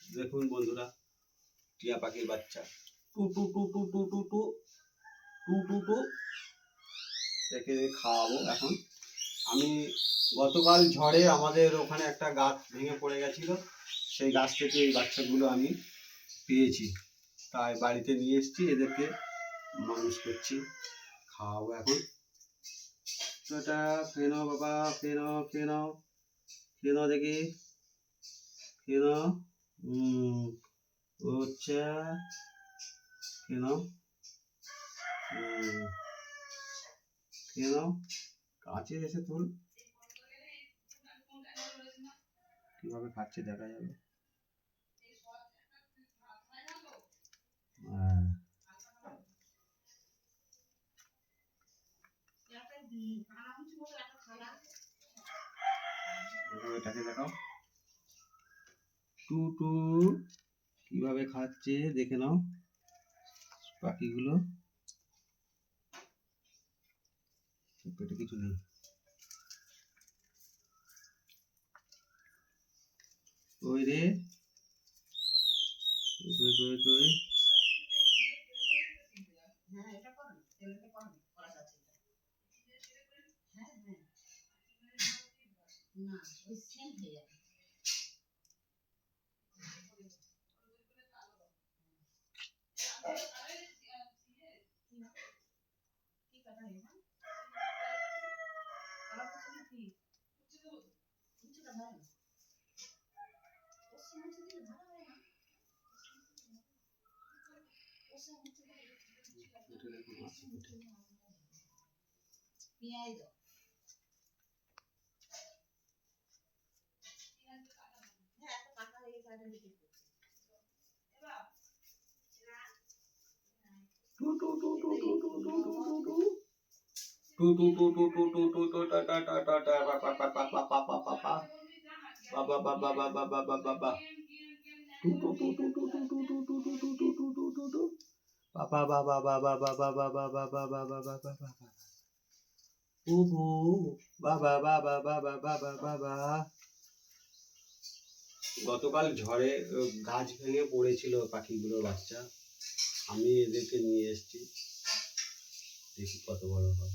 দেখুন বন্ধুরা টিয়া পাখির বাচ্চা টু টু টু টু টু টু টু টু টু টু একে খাওয়াবো এখন আমি গতকাল ঝড়ে আমাদের ওখানে একটা গাছ ভেঙে পড়ে গেছিল সেই গাছ থেকে এই বাচ্চাগুলো আমি পেয়েছি তাই বাড়িতে নিয়ে এসেছি এদেরকে মানুষ করছি খাওয়াবো এখন তো এটা নাও বাবা নাও খেয়ে নাও দেখি you know, mm, ucha, you know, mm, you know, কাছে এসে তোর কীভাবে খাচ্ছে দেখা যাবে এটাকে দেখাও টুটু কীভাবে খাচ্ছে দেখে নাও পাখিগুলো পেটে কিছু নেই। ওই রে। তুই না ওই সেম হয়ে যাবে। পেঁয়াজ দাও হ্যাঁ একটা কাটা হয়ে গেছে আরে লিখে টু গতকাল ঝড়ে গাছ ভেঙে পড়েছিল পাখিগুলোর বাচ্চা আমি এদেরকে নিয়ে এসেছি দেখি কত বড় হয়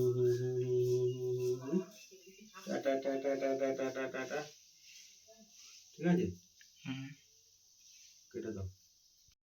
ঠিক আছে? কেটে দাও।